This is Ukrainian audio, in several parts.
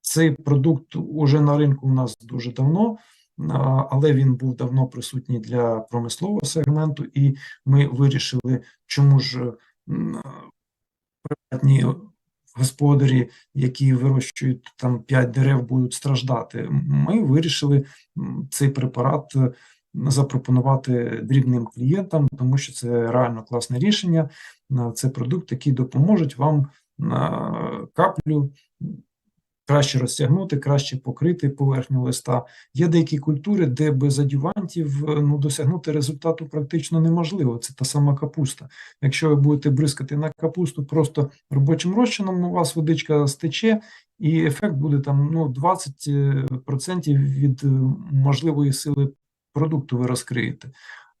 Цей продукт уже на ринку у нас дуже давно, але він був давно присутній для промислового сегменту, і ми вирішили, чому ж приватні господарі, які вирощують там 5 дерев, будуть страждати. Ми вирішили цей препарат запропонувати дрібним клієнтам, тому що це реально класне рішення. Е, Це продукт, який допоможуть вам на каплю краще розтягнути, краще покрити поверхню листа. Є деякі культури, де без адювантів е, ну, досягнути результату практично неможливо. Це та сама капуста. Якщо ви будете бризкати на капусту просто робочим розчином, у вас водичка стече, і ефект буде там ну, 20% від е, можливої сили продукту ви розкриєте.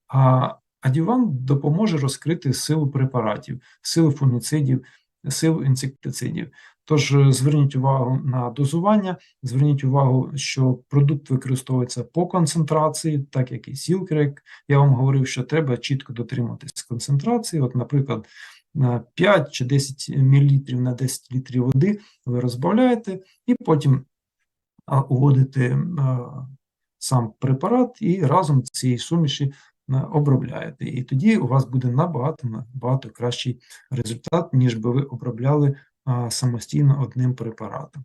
А адювант допоможе розкрити силу препаратів, силу фунгіцидів, силу інсектицидів. Тож е, зверніть увагу на дозування, зверніть увагу, що продукт використовується по концентрації, так як і сілкрек. Я вам говорив, що треба чітко дотримуватись концентрації. От, наприклад, на 5 чи 10 мл на 10 літрів води ви розбавляєте і потім уводите сам препарат і разом цієї суміші обробляєте. І тоді у вас буде набагато набагато кращий результат, ніж би ви обробляли самостійно одним препаратом.